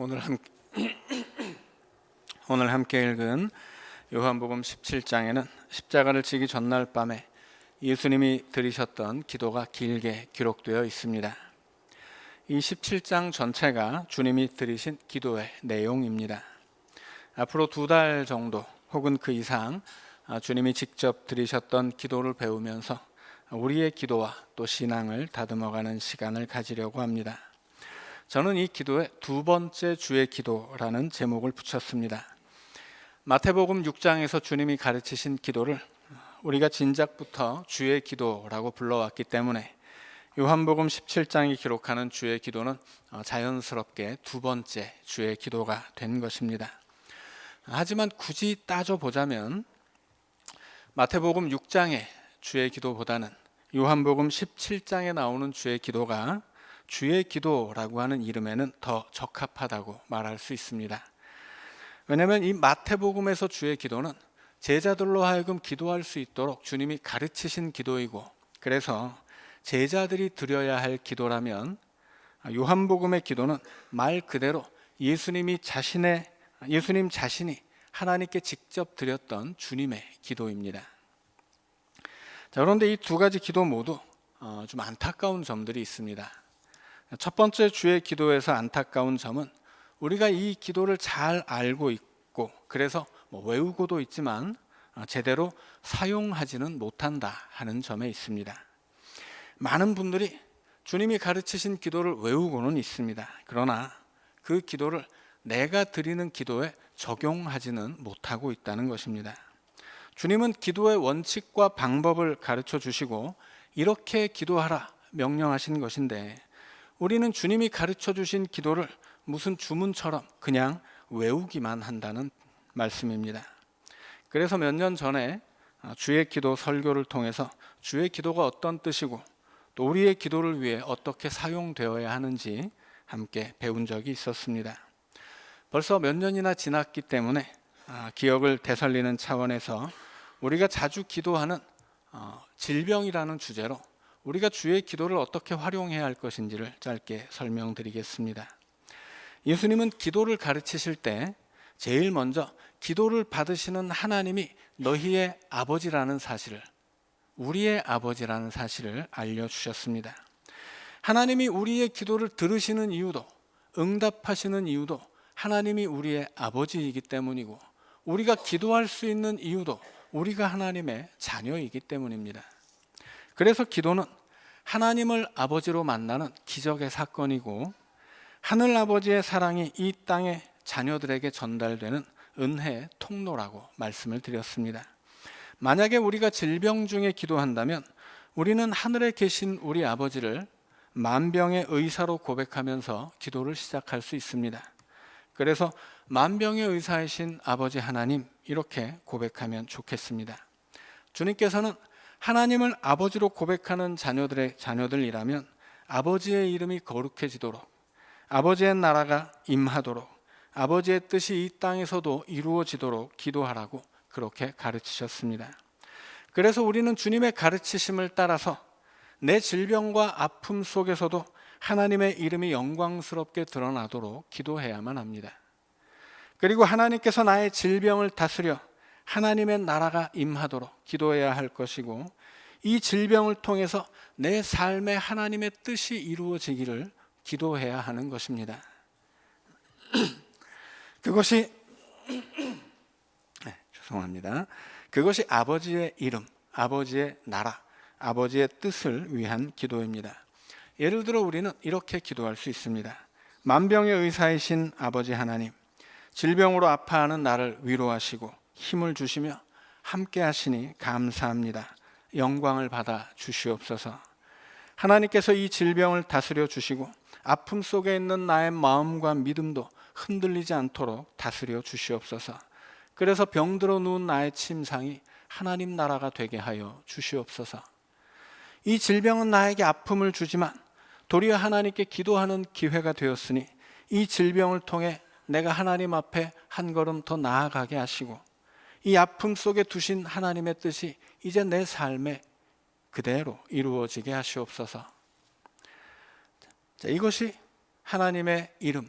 오늘 함 오늘 함께 읽은 요한복음 17장에는 십자가를 지기 전날 밤에 예수님이 드리셨던 기도가 길게 기록되어 있습니다. 이 17장 전체가 주님이 드리신 기도의 내용입니다. 앞으로 두 달 정도 혹은 그 이상 아, 주님이 직접 드리셨던 기도를 배우면서 우리의 기도와 또 신앙을 다듬어가는 시간을 가지려고 합니다. 저는 이 기도에 두 번째 주의 기도라는 제목을 붙였습니다. 마태복음 6장에서 주님이 가르치신 기도를 우리가 진작부터 주의 기도라고 불러왔기 때문에 요한복음 17장이 기록하는 주의 기도는 어, 자연스럽게 두 번째 주의 기도가 된 것입니다. 하지만 굳이 따져보자면 마태복음 6장의 주의 기도보다는 요한복음 17장에 나오는 주의 기도가 주의 기도라고 하는 이름에는 더 적합하다고 말할 수 있습니다. 왜냐하면 이 마태복음에서 주의 기도는 제자들로 하여금 기도할 수 있도록 주님이 가르치신 기도이고 그래서 제자들이 드려야 할 기도라면 요한복음의 기도는 말 그대로 예수님이 자신의 예수님 자신이 하나님께 직접 드렸던 주님의 기도입니다. 자, 그런데 이 두 가지 기도 모두 어, 좀 안타까운 점들이 있습니다. 첫 번째 주의 기도에서 안타까운 점은 우리가 이 기도를 잘 알고 있고 그래서 뭐 외우고도 있지만 어, 제대로 사용하지는 못한다 하는 점에 있습니다. 많은 분들이 주님이 가르치신 기도를 외우고는 있습니다. 그러나 그 기도를 내가 드리는 기도에 적용하지는 못하고 있다는 것입니다. 주님은 기도의 원칙과 방법을 가르쳐 주시고 이렇게 기도하라 명령하신 것인데 우리는 주님이 가르쳐 주신 기도를 무슨 주문처럼 그냥 외우기만 한다는 말씀입니다. 그래서 몇 년 전에 주의 기도 설교를 통해서 주의 기도가 어떤 뜻이고 또 우리의 기도를 위해 어떻게 사용되어야 하는지 함께 배운 적이 있었습니다. 벌써 몇 년이나 지났기 때문에 아, 기억을 되살리는 차원에서 우리가 자주 기도하는 어, 질병이라는 주제로 우리가 주의 기도를 어떻게 활용해야 할 것인지를 짧게 설명드리겠습니다. 예수님은 기도를 가르치실 때 제일 먼저 기도를 받으시는 하나님이 너희의 아버지라는 사실을 우리의 아버지라는 사실을 알려주셨습니다. 하나님이 우리의 기도를 들으시는 이유도 응답하시는 이유도 하나님이 우리의 아버지이기 때문이고 우리가 기도할 수 있는 이유도 우리가 하나님의 자녀이기 때문입니다. 그래서 기도는 하나님을 아버지로 만나는 기적의 사건이고 하늘 아버지의 사랑이 이 땅의 자녀들에게 전달되는 은혜의 통로라고 말씀을 드렸습니다. 만약에 우리가 질병 중에 기도한다면 우리는 하늘에 계신 우리 아버지를 만병의 의사로 고백하면서 기도를 시작할 수 있습니다. 그래서 만병의 의사이신 아버지 하나님 이렇게 고백하면 좋겠습니다. 주님께서는 하나님을 아버지로 고백하는 자녀들의 자녀들이라면 아버지의 이름이 거룩해지도록 아버지의 나라가 임하도록 아버지의 뜻이 이 땅에서도 이루어지도록 기도하라고 그렇게 가르치셨습니다. 그래서 우리는 주님의 가르치심을 따라서 내 질병과 아픔 속에서도 하나님의 이름이 영광스럽게 드러나도록 기도해야만 합니다. 그리고 하나님께서 나의 질병을 다스려 하나님의 나라가 임하도록 기도해야 할 것이고 이 질병을 통해서 내 삶에 하나님의 뜻이 이루어지기를 기도해야 하는 것입니다. 그것이 네, 죄송합니다. 그것이 아버지의 이름, 아버지의 나라, 아버지의 뜻을 위한 기도입니다. 예를 들어 우리는 이렇게 기도할 수 있습니다. 만병의 의사이신 아버지 하나님, 질병으로 아파하는 나를 위로하시고 힘을 주시며 함께 하시니 감사합니다. 영광을 받아 주시옵소서. 하나님께서 이 질병을 다스려 주시고 아픔 속에 있는 나의 마음과 믿음도 흔들리지 않도록 다스려 주시옵소서. 그래서 병들어 누운 나의 침상이 하나님 나라가 되게 하여 주시옵소서. 이 질병은 나에게 아픔을 주지만 도리어 하나님께 기도하는 기회가 되었으니 이 질병을 통해 내가 하나님 앞에 한 걸음 더 나아가게 하시고 이 아픔 속에 두신 하나님의 뜻이 이제 내 삶에 그대로 이루어지게 하시옵소서. 자, 이것이 하나님의 이름,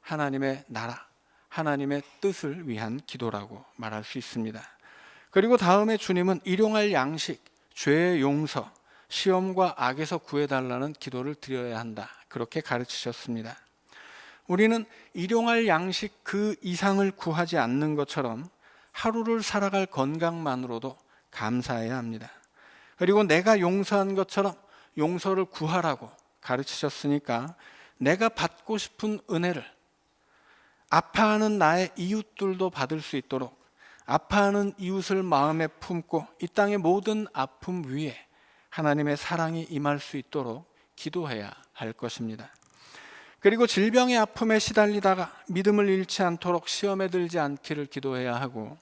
하나님의 나라, 하나님의 뜻을 위한 기도라고 말할 수 있습니다. 그리고 다음에 주님은 일용할 양식, 죄의 용서, 시험과 악에서 구해달라는 기도를 드려야 한다. 그렇게 가르치셨습니다. 우리는 일용할 양식 그 이상을 구하지 않는 것처럼 하루를 살아갈 건강만으로도 감사해야 합니다. 그리고 내가 용서한 것처럼 용서를 구하라고 가르치셨으니까 내가 받고 싶은 은혜를 아파하는 나의 이웃들도 받을 수 있도록 아파하는 이웃을 마음에 품고 이 땅의 모든 아픔 위에 하나님의 사랑이 임할 수 있도록 기도해야 할 것입니다. 그리고 질병의 아픔에 시달리다가 믿음을 잃지 않도록 시험에 들지 않기를 기도해야 하고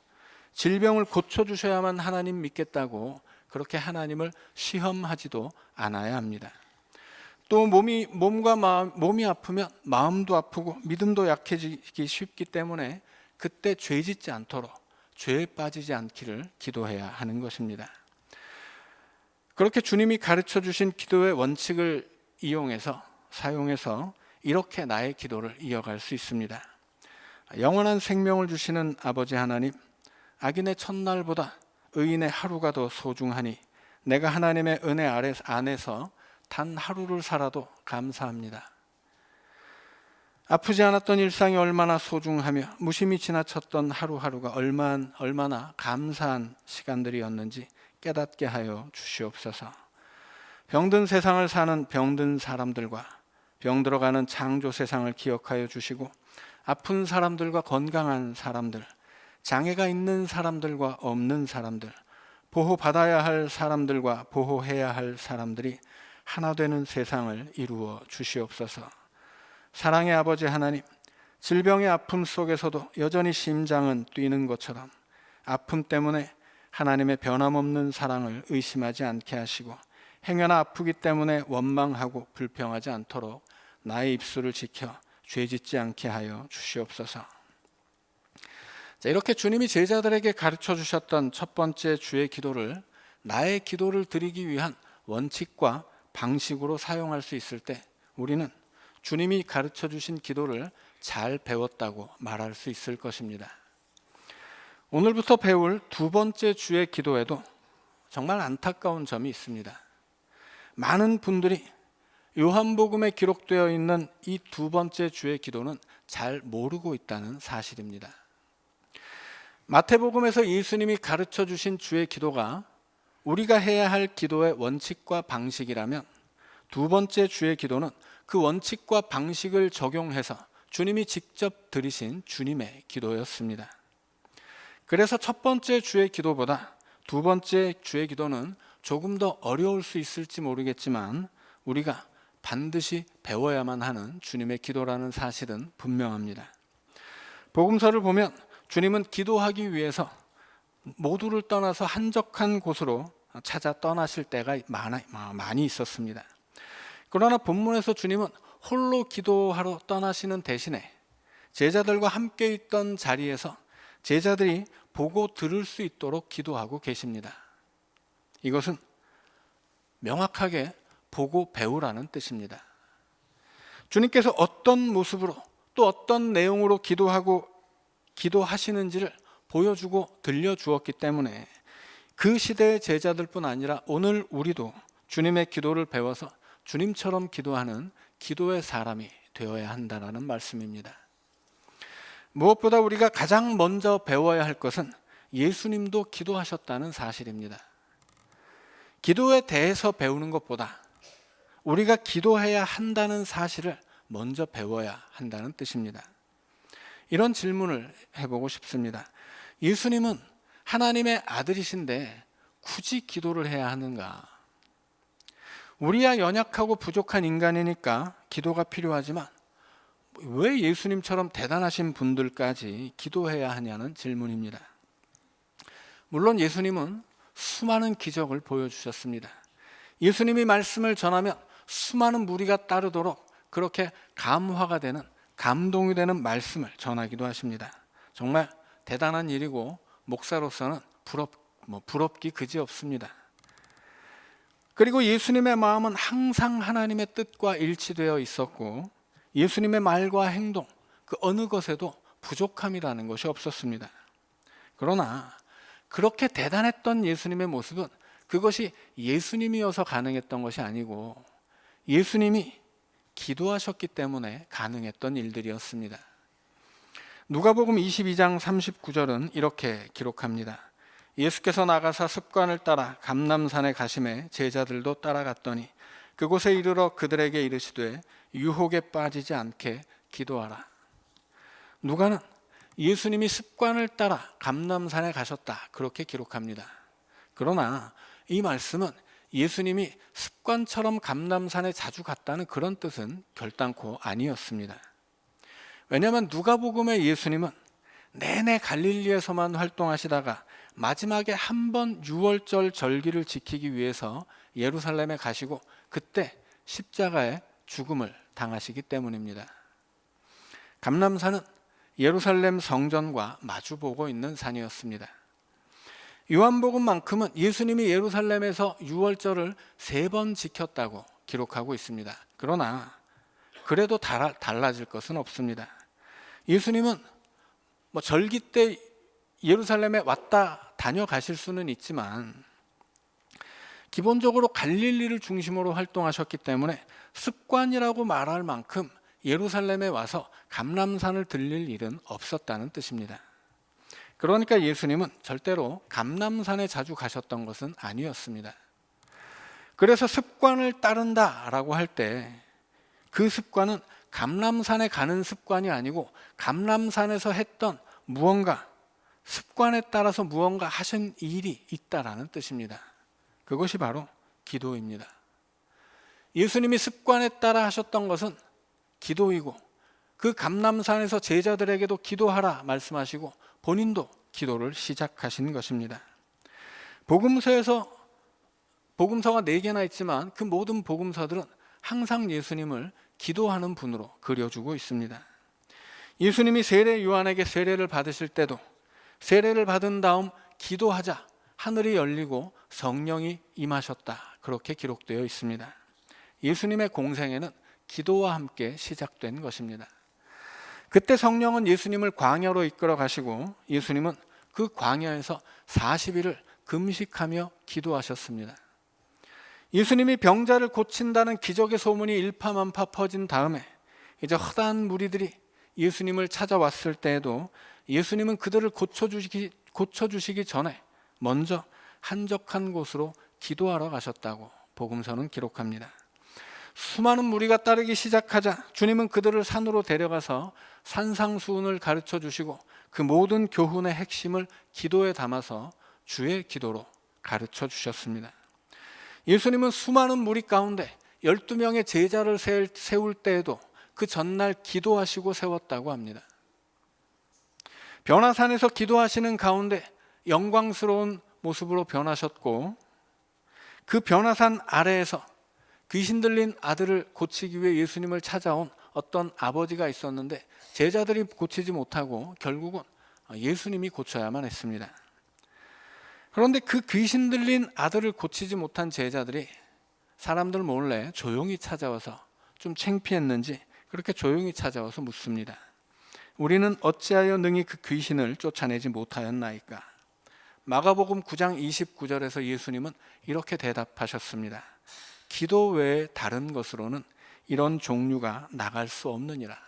질병을 고쳐 주셔야만 하나님 믿겠다고 그렇게 하나님을 시험하지도 않아야 합니다. 또 몸이 몸과 마음 몸이 아프면 마음도 아프고 믿음도 약해지기 쉽기 때문에 그때 죄 짓지 않도록 죄에 빠지지 않기를 기도해야 하는 것입니다. 그렇게 주님이 가르쳐 주신 기도의 원칙을 이용해서 사용해서 이렇게 나의 기도를 이어갈 수 있습니다. 영원한 생명을 주시는 아버지 하나님, 악인의 첫날보다 의인의 하루가 더 소중하니 내가 하나님의 은혜 아래 안에서 단 하루를 살아도 감사합니다. 아프지 않았던 일상이 얼마나 소중하며 무심히 지나쳤던 하루하루가 얼마나, 얼마나 감사한 시간들이었는지 깨닫게 하여 주시옵소서. 병든 세상을 사는 병든 사람들과 병들어가는 창조 세상을 기억하여 주시고 아픈 사람들과 건강한 사람들, 장애가 있는 사람들과 없는 사람들, 보호받아야 할 사람들과 보호해야 할 사람들이 하나 되는 세상을 이루어 주시옵소서. 사랑의 아버지 하나님, 질병의 아픔 속에서도 여전히 심장은 뛰는 것처럼 아픔 때문에 하나님의 변함없는 사랑을 의심하지 않게 하시고 행여나 아프기 때문에 원망하고 불평하지 않도록 나의 입술을 지켜 죄 짓지 않게 하여 주시옵소서. 자, 이렇게 주님이 제자들에게 가르쳐 주셨던 첫 번째 주의 기도를 나의 기도를 드리기 위한 원칙과 방식으로 사용할 수 있을 때 우리는 주님이 가르쳐 주신 기도를 잘 배웠다고 말할 수 있을 것입니다. 오늘부터 배울 두 번째 주의 기도에도 정말 안타까운 점이 있습니다. 많은 분들이 요한복음에 기록되어 있는 이 두 번째 주의 기도는 잘 모르고 있다는 사실입니다. 마태복음에서 예수님이 가르쳐 주신 주의 기도가 우리가 해야 할 기도의 원칙과 방식이라면 두 번째 주의 기도는 그 원칙과 방식을 적용해서 주님이 직접 드리신 주님의 기도였습니다. 그래서 첫 번째 주의 기도보다 두 번째 주의 기도는 조금 더 어려울 수 있을지 모르겠지만 우리가 반드시 배워야만 하는 주님의 기도라는 사실은 분명합니다. 복음서를 보면 주님은 기도하기 위해서 모두를 떠나서 한적한 곳으로 찾아 떠나실 때가 많이 있었습니다. 그러나 본문에서 주님은 홀로 기도하러 떠나시는 대신에 제자들과 함께 있던 자리에서 제자들이 보고 들을 수 있도록 기도하고 계십니다. 이것은 명확하게 보고 배우라는 뜻입니다. 주님께서 어떤 모습으로 또 어떤 내용으로 기도하고 기도하시는지를 보여주고 들려주었기 때문에 그 시대의 제자들뿐 아니라 오늘 우리도 주님의 기도를 배워서 주님처럼 기도하는 기도의 사람이 되어야 한다라는 말씀입니다. 무엇보다 우리가 가장 먼저 배워야 할 것은 예수님도 기도하셨다는 사실입니다. 기도에 대해서 배우는 것보다 우리가 기도해야 한다는 사실을 먼저 배워야 한다는 뜻입니다. 이런 질문을 해보고 싶습니다. 예수님은 하나님의 아들이신데 굳이 기도를 해야 하는가? 우리야 연약하고 부족한 인간이니까 기도가 필요하지만 왜 예수님처럼 대단하신 분들까지 기도해야 하냐는 질문입니다. 물론 예수님은 수많은 기적을 보여주셨습니다. 예수님이 말씀을 전하면 수많은 무리가 따르도록 그렇게 감화가 되는 감동이 되는 말씀을 전하기도 하십니다. 정말 대단한 일이고 목사로서는 부럽 뭐 부럽기 그지 없습니다. 그리고 예수님의 마음은 항상 하나님의 뜻과 일치되어 있었고 예수님의 말과 행동, 그그 어느 것에도 부족함이라는 것이 없었습니다. 그러나 그렇게 대단했던 예수님의 모습은 그것이 예수님이어서 가능했던 것이 아니고 예수님이 기도하셨기 때문에 가능했던 일들이었습니다. 누가복음 22장 39절은 이렇게 기록합니다. 예수께서 나가사 습관을 따라 감남산에 가심에 제자들도 따라갔더니 그곳에 이르러 그들에게 이르시되 유혹에 빠지지 않게 기도하라. 누가는 예수님이 습관을 따라 감남산에 가셨다 그렇게 기록합니다. 그러나 이 말씀은 예수님이 습관처럼 감남산에 자주 갔다는 그런 뜻은 결단코 아니었습니다. 왜냐하면 누가복음의 예수님은 내내 갈릴리에서만 활동하시다가 마지막에 한 번 유월절 절기를 지키기 위해서 예루살렘에 가시고 그때 십자가의 죽음을 당하시기 때문입니다. 감람산은 예루살렘 성전과 마주보고 있는 산이었습니다. 요한복음만큼은 예수님이 예루살렘에서 유월절을 세 번 지켰다고 기록하고 있습니다. 그러나 그래도 달라질 것은 없습니다. 예수님은 뭐 절기 때 예루살렘에 왔다 다녀가실 수는 있지만 기본적으로 갈릴리를 중심으로 활동하셨기 때문에 습관이라고 말할 만큼 예루살렘에 와서 감람산을 들릴 일은 없었다는 뜻입니다. 그러니까 예수님은 절대로 감람산에 자주 가셨던 것은 아니었습니다. 그래서 습관을 따른다라고 할 때 그 습관은 감람산에 가는 습관이 아니고 감람산에서 했던 무언가 습관에 따라서 무언가 하신 일이 있다라는 뜻입니다. 그것이 바로 기도입니다. 예수님이 습관에 따라 하셨던 것은 기도이고 그 감남산에서 제자들에게도 기도하라 말씀하시고 본인도 기도를 시작하신 것입니다. 복음서에서 복음서가 네 개나 있지만 그 모든 복음서들은 항상 예수님을 기도하는 분으로 그려주고 있습니다. 예수님이 세례 요한에게 세례를 받으실 때도 세례를 받은 다음 기도하자 하늘이 열리고 성령이 임하셨다. 그렇게 기록되어 있습니다. 예수님의 공생애는 기도와 함께 시작된 것입니다. 그때 성령은 예수님을 광야로 이끌어 가시고 예수님은 그 광야에서 40일을 금식하며 기도하셨습니다. 예수님이 병자를 고친다는 기적의 소문이 일파만파 퍼진 다음에 이제 허다한 무리들이 예수님을 찾아왔을 때에도 예수님은 그들을 고쳐주시기, 고쳐주시기 전에 먼저 한적한 곳으로 기도하러 가셨다고 복음서는 기록합니다. 수많은 무리가 따르기 시작하자 주님은 그들을 산으로 데려가서 산상수훈을 가르쳐 주시고 그 모든 교훈의 핵심을 기도에 담아서 주의 기도로 가르쳐 주셨습니다. 예수님은 수많은 무리 가운데 12명의 제자를 세울 때에도 그 전날 기도하시고 세웠다고 합니다. 변화산에서 기도하시는 가운데 영광스러운 모습으로 변하셨고 그 변화산 아래에서 귀신 들린 아들을 고치기 위해 예수님을 찾아온 어떤 아버지가 있었는데 제자들이 고치지 못하고 결국은 예수님이 고쳐야만 했습니다. 그런데 그 귀신 들린 아들을 고치지 못한 제자들이 사람들 몰래 조용히 찾아와서 좀 창피했는지 그렇게 조용히 찾아와서 묻습니다. 우리는 어찌하여 능히 그 귀신을 쫓아내지 못하였나이까? 마가복음 9장 29절에서 예수님은 이렇게 대답하셨습니다. 기도 외에 다른 것으로는 이런 종류가 나갈 수 없느니라.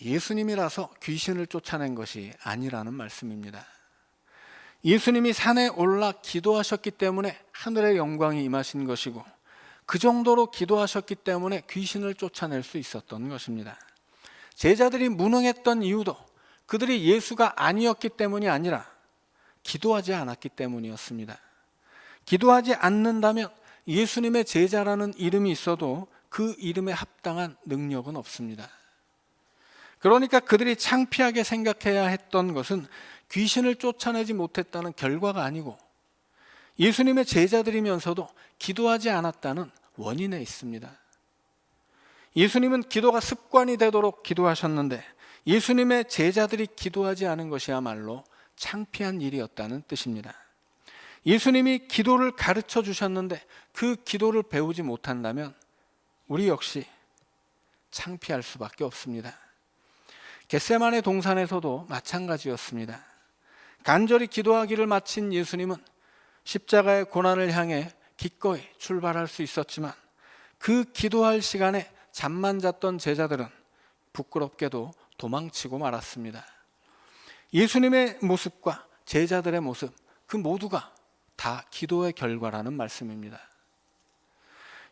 예수님이라서 귀신을 쫓아낸 것이 아니라는 말씀입니다. 예수님이 산에 올라 기도하셨기 때문에 하늘의 영광이 임하신 것이고 그 정도로 기도하셨기 때문에 귀신을 쫓아낼 수 있었던 것입니다. 제자들이 무능했던 이유도 그들이 예수가 아니었기 때문이 아니라 기도하지 않았기 때문이었습니다. 기도하지 않는다면 예수님의 제자라는 이름이 있어도 그 이름에 합당한 능력은 없습니다. 그러니까 그들이 창피하게 생각해야 했던 것은 귀신을 쫓아내지 못했다는 결과가 아니고 예수님의 제자들이면서도 기도하지 않았다는 원인에 있습니다. 예수님은 기도가 습관이 되도록 기도하셨는데 예수님의 제자들이 기도하지 않은 것이야말로 창피한 일이었다는 뜻입니다. 예수님이 기도를 가르쳐 주셨는데 그 기도를 배우지 못한다면 우리 역시 창피할 수밖에 없습니다. 겟세만의 동산에서도 마찬가지였습니다. 간절히 기도하기를 마친 예수님은 십자가의 고난을 향해 기꺼이 출발할 수 있었지만 그 기도할 시간에 잠만 잤던 제자들은 부끄럽게도 도망치고 말았습니다. 예수님의 모습과 제자들의 모습 그 모두가 다 기도의 결과라는 말씀입니다.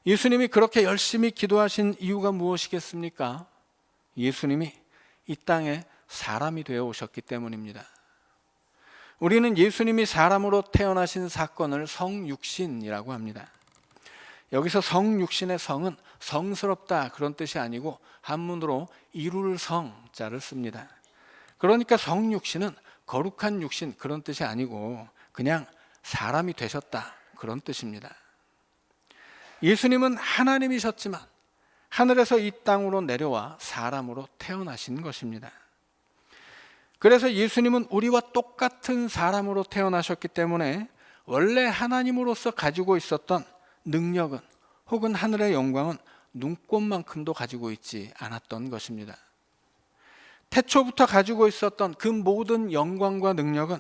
예수님이 그렇게 열심히 기도하신 이유가 무엇이겠습니까? 예수님이 이 땅에 사람이 되어 오셨기 때문입니다. 우리는 예수님이 사람으로 태어나신 사건을 성육신이라고 합니다. 여기서 성육신의 성은 성스럽다 그런 뜻이 아니고 한문으로 이룰 성자를 씁니다. 그러니까 성육신은 거룩한 육신 그런 뜻이 아니고 그냥 사람이 되셨다 그런 뜻입니다. 예수님은 하나님이셨지만 하늘에서 이 땅으로 내려와 사람으로 태어나신 것입니다. 그래서 예수님은 우리와 똑같은 사람으로 태어나셨기 때문에 원래 하나님으로서 가지고 있었던 능력은 혹은 하늘의 영광은 눈꽃만큼도 가지고 있지 않았던 것입니다. 태초부터 가지고 있었던 그 모든 영광과 능력은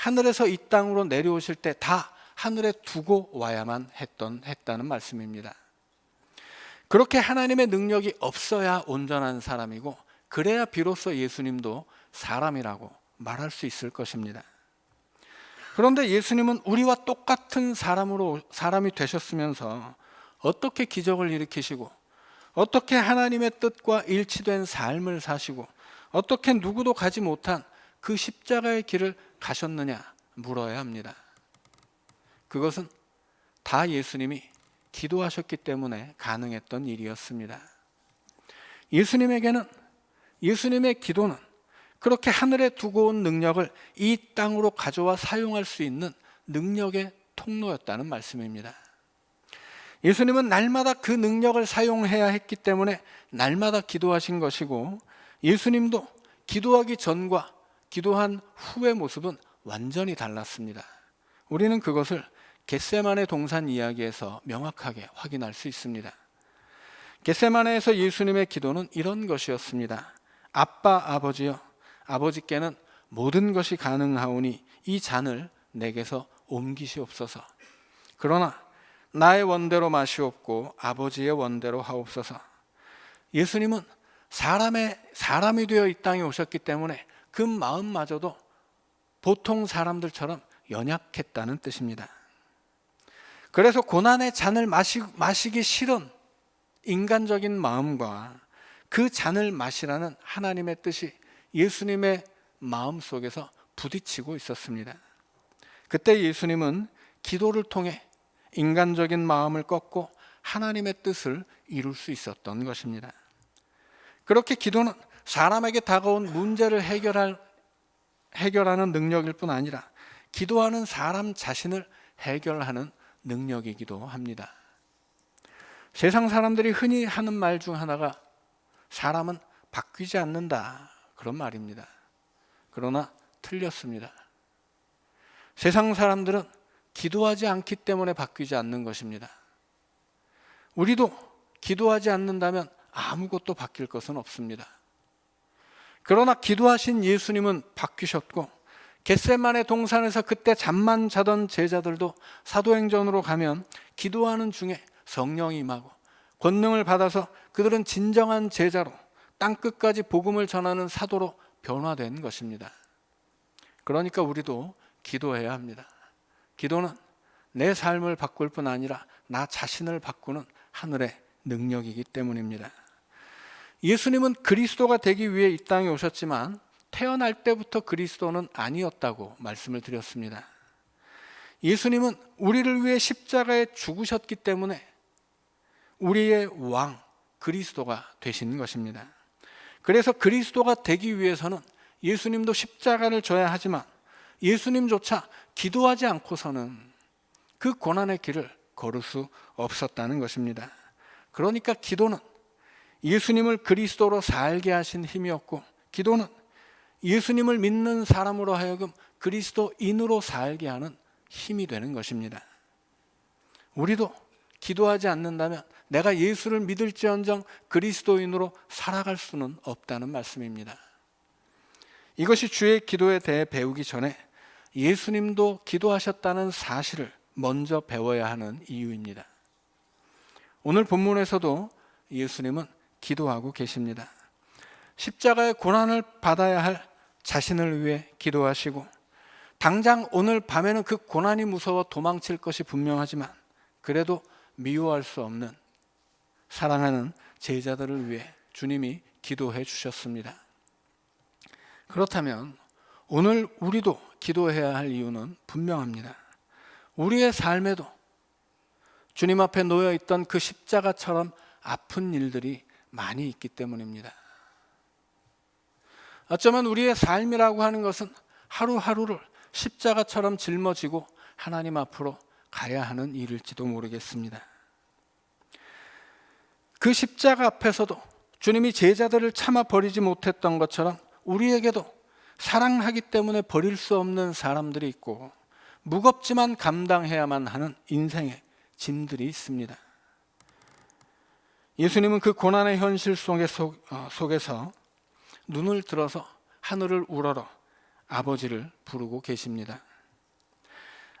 하늘에서 이 땅으로 내려오실 때 다 하늘에 두고 와야만 했던 했다는 말씀입니다. 그렇게 하나님의 능력이 없어야 온전한 사람이고 그래야 비로소 예수님도 사람이라고 말할 수 있을 것입니다. 그런데 예수님은 우리와 똑같은 사람으로 사람이 되셨으면서 어떻게 기적을 일으키시고 어떻게 하나님의 뜻과 일치된 삶을 사시고 어떻게 누구도 가지 못한 그 십자가의 길을 가셨느냐 물어야 합니다. 그것은 다 예수님이 기도하셨기 때문에 가능했던 일이었습니다. 예수님에게는 예수님의 기도는 그렇게 하늘에 두고 온 능력을 이 땅으로 가져와 사용할 수 있는 능력의 통로였다는 말씀입니다. 예수님은 날마다 그 능력을 사용해야 했기 때문에 날마다 기도하신 것이고 예수님도 기도하기 전과 기도한 후의 모습은 완전히 달랐습니다. 우리는 그것을 겟세만의 동산 이야기에서 명확하게 확인할 수 있습니다. 겟세만에서 예수님의 기도는 이런 것이었습니다. 아빠 아버지여 아버지께는 모든 것이 가능하오니 이 잔을 내게서 옮기시옵소서. 그러나 나의 원대로 마시옵고 아버지의 원대로 하옵소서. 예수님은 사람의 사람이 되어 이 땅에 오셨기 때문에 그 마음마저도 보통 사람들처럼 연약했다는 뜻입니다. 그래서 고난의 잔을 마시, 마시기 싫은 인간적인 마음과 그 잔을 마시라는 하나님의 뜻이 예수님의 마음 속에서 부딪히고 있었습니다. 그때 예수님은 기도를 통해 인간적인 마음을 꺾고 하나님의 뜻을 이룰 수 있었던 것입니다. 그렇게 기도는 사람에게 다가온 문제를 해결할 해결하는 능력일 뿐 아니라 기도하는 사람 자신을 해결하는 능력이기도 합니다. 세상 사람들이 흔히 하는 말 중 하나가 사람은 바뀌지 않는다. 그런 말입니다. 그러나 틀렸습니다. 세상 사람들은 기도하지 않기 때문에 바뀌지 않는 것입니다. 우리도 기도하지 않는다면 아무것도 바뀔 것은 없습니다. 그러나 기도하신 예수님은 바뀌셨고 겟세만의 동산에서 그때 잠만 자던 제자들도 사도행전으로 가면 기도하는 중에 성령이 임하고 권능을 받아서 그들은 진정한 제자로 땅 끝까지 복음을 전하는 사도로 변화된 것입니다. 그러니까 우리도 기도해야 합니다. 기도는 내 삶을 바꿀 뿐 아니라 나 자신을 바꾸는 하늘의 능력이기 때문입니다. 예수님은 그리스도가 되기 위해 이 땅에 오셨지만 태어날 때부터 그리스도는 아니었다고 말씀을 드렸습니다. 예수님은 우리를 위해 십자가에 죽으셨기 때문에 우리의 왕 그리스도가 되신 것입니다. 그래서 그리스도가 되기 위해서는 예수님도 십자가를 져야 하지만 예수님조차 기도하지 않고서는 그 고난의 길을 걸을 수 없었다는 것입니다. 그러니까 기도는 예수님을 그리스도로 살게 하신 힘이었고 기도는 예수님을 믿는 사람으로 하여금 그리스도인으로 살게 하는 힘이 되는 것입니다. 우리도 기도하지 않는다면 내가 예수를 믿을지언정 그리스도인으로 살아갈 수는 없다는 말씀입니다. 이것이 주의 기도에 대해 배우기 전에 예수님도 기도하셨다는 사실을 먼저 배워야 하는 이유입니다. 오늘 본문에서도 예수님은 기도하고 계십니다. 십자가의 고난을 받아야 할 자신을 위해 기도하시고 당장 오늘 밤에는 그 고난이 무서워 도망칠 것이 분명하지만 그래도 미워할 수 없는 사랑하는 제자들을 위해 주님이 기도해 주셨습니다. 그렇다면 오늘 우리도 기도해야 할 이유는 분명합니다. 우리의 삶에도 주님 앞에 놓여 있던 그 십자가처럼 아픈 일들이 많이 있기 때문입니다. 어쩌면 우리의 삶이라고 하는 것은 하루하루를 십자가처럼 짊어지고 하나님 앞으로 가야 하는 일일지도 모르겠습니다. 그 십자가 앞에서도 주님이 제자들을 참아 버리지 못했던 것처럼 우리에게도 사랑하기 때문에 버릴 수 없는 사람들이 있고 무겁지만 감당해야만 하는 인생의 짐들이 있습니다. 예수님은 그 고난의 현실 속에 속, 어, 속에서 눈을 들어서 하늘을 우러러 아버지를 부르고 계십니다.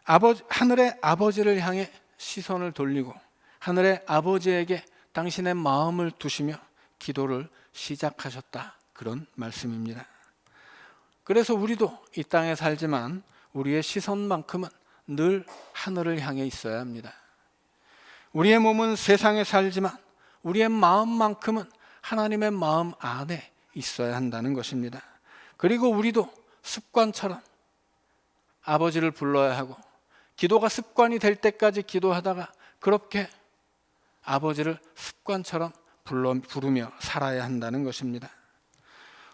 아버지, 하늘의 아버지를 향해 시선을 돌리고 하늘의 아버지에게 당신의 마음을 두시며 기도를 시작하셨다. 그런 말씀입니다. 그래서 우리도 이 땅에 살지만 우리의 시선만큼은 늘 하늘을 향해 있어야 합니다. 우리의 몸은 세상에 살지만 우리의 마음만큼은 하나님의 마음 안에 있어야 한다는 것입니다. 그리고 우리도 습관처럼 아버지를 불러야 하고 기도가 습관이 될 때까지 기도하다가 그렇게 아버지를 습관처럼 불러 부르며 살아야 한다는 것입니다.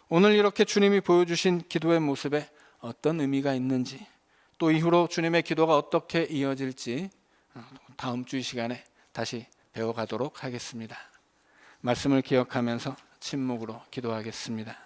오늘 이렇게 주님이 보여주신 기도의 모습에 어떤 의미가 있는지 또 이후로 주님의 기도가 어떻게 이어질지 어, 다음 주이 시간에 다시 배워가도록 하겠습니다. 말씀을 기억하면서 침묵으로 기도하겠습니다.